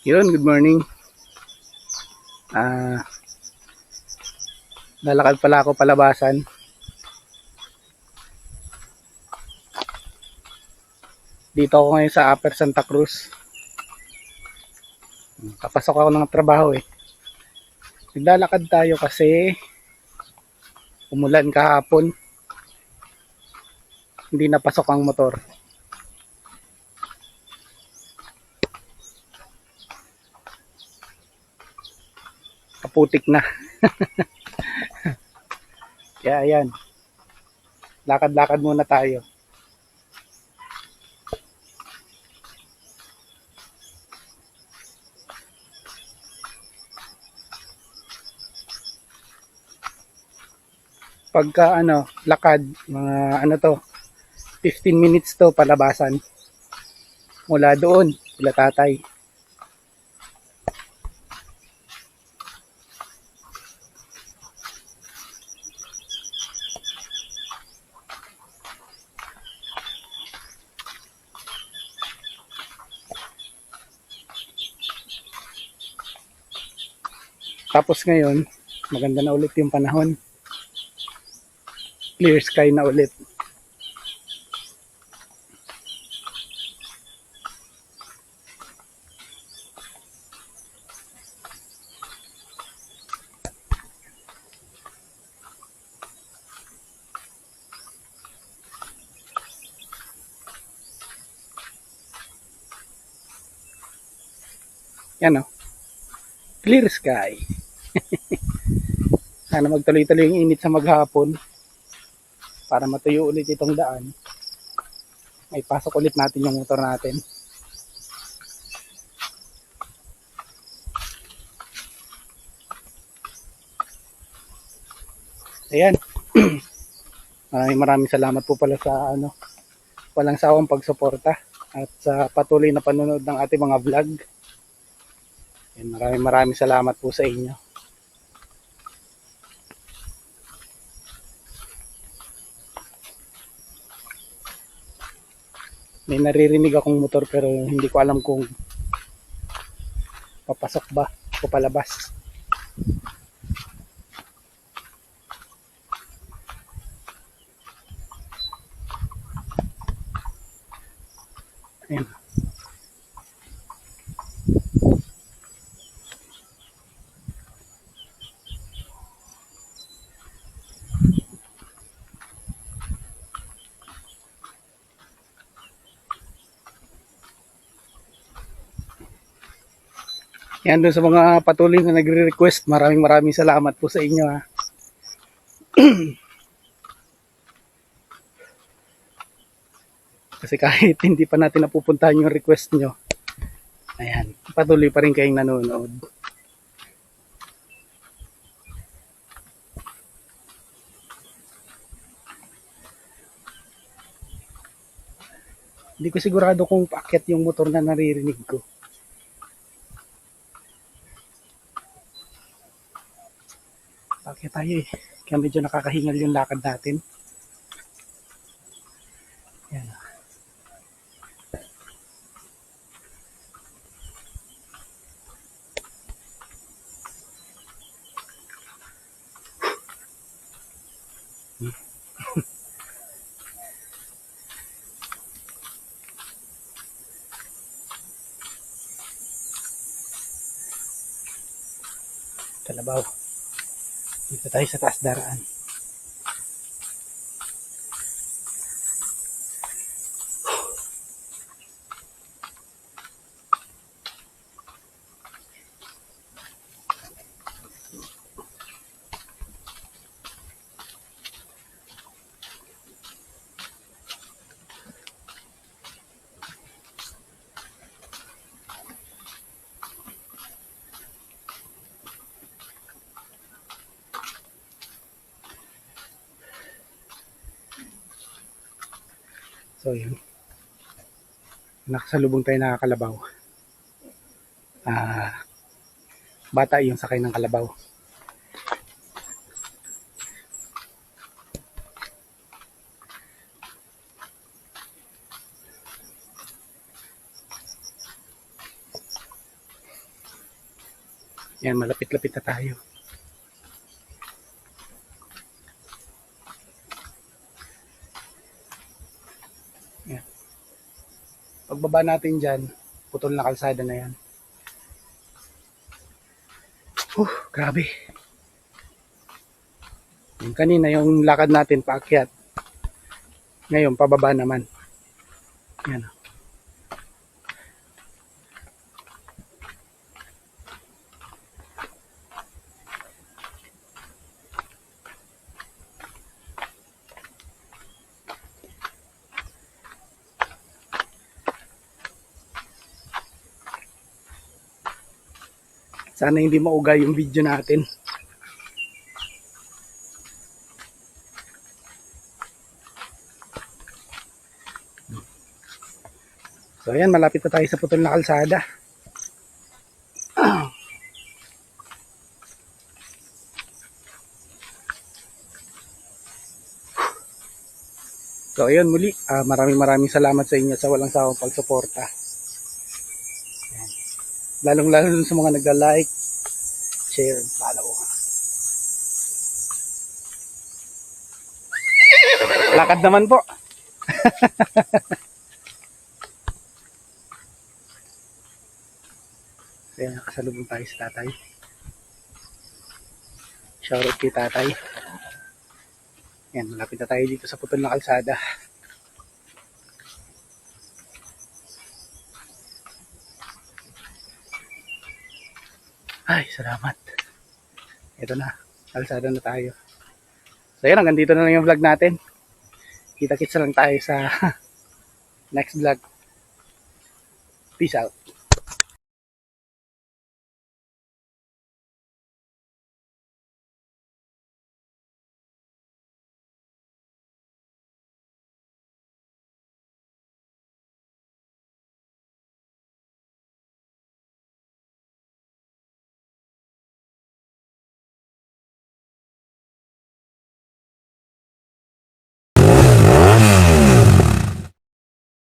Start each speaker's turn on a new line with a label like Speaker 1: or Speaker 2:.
Speaker 1: Yun, good morning. Ah, lalakad pala ako palabasan. Dito ako ngayon sa Upper Santa Cruz. Papasok ako ng trabaho eh. Naglalakad tayo kasi umulan kahapon. Hindi napasok ang motor. Kaputik na. Kaya ayan. Lakad-lakad muna tayo. Pagka ano, lakad, mga ano to, 15 minutes to palabasan. Mula doon, sila tatay. Tapos ngayon, maganda na ulit yung panahon. Clear sky na ulit. Yan o. Clear sky. Sana magtuloy-tuloy yung init sa maghapon para matuyo ulit itong daan. May pasok ulit natin yung motor natin. Ayan. maraming maraming salamat po pala sa ano, walang sawang pagsuporta at sa patuloy na panonood ng ating mga vlog. Ayan, maraming maraming salamat po sa inyo. May naririnig akong motor pero hindi ko alam kung papasok ba o palabas. Yan doon sa mga patuloy na nagre-request. Maraming maraming salamat po sa inyo ha. Kasi kahit hindi pa natin napupuntahan yung request nyo, ayan, patuloy pa rin kayong nanonood. Hindi ko sigurado kung paakyat yung motor na naririnig ko. Bakit tayo eh. Kaya medyo nakakahingal yung lakad natin. Yan. Kalabaw. Dito tayo sa taas daraan. So yun. Nakasalubong tayo nakakalabaw. Ah, bata yung sakay ng kalabaw. Yan, malapit-lapit na tayo. Pagbaba natin dyan, putol na kalsada na yan. Uh, grabe. Yung kanina yung lakad natin paakyat. Ngayon, pababa naman. Yan. Sana hindi mauga yung video natin. So ayan, malapit na tayo sa putol na kalsada. So ayun muli, ah, maraming maraming salamat sa inyo sa walang sawang pagsuporta. Ayan. Lalong-lalo dun sa mga nagda-like, share, and follow. Lakad naman po. Kaya nakasalubong tayo sa tatay. Shoutout kay tatay. Yan, malapit na tayo dito sa putol na kalsada. Ay, salamat. Ito na, kalsada na tayo. So yun, hanggang dito na lang yung vlog natin. Kita-kits na lang tayo sa next vlog. Peace out.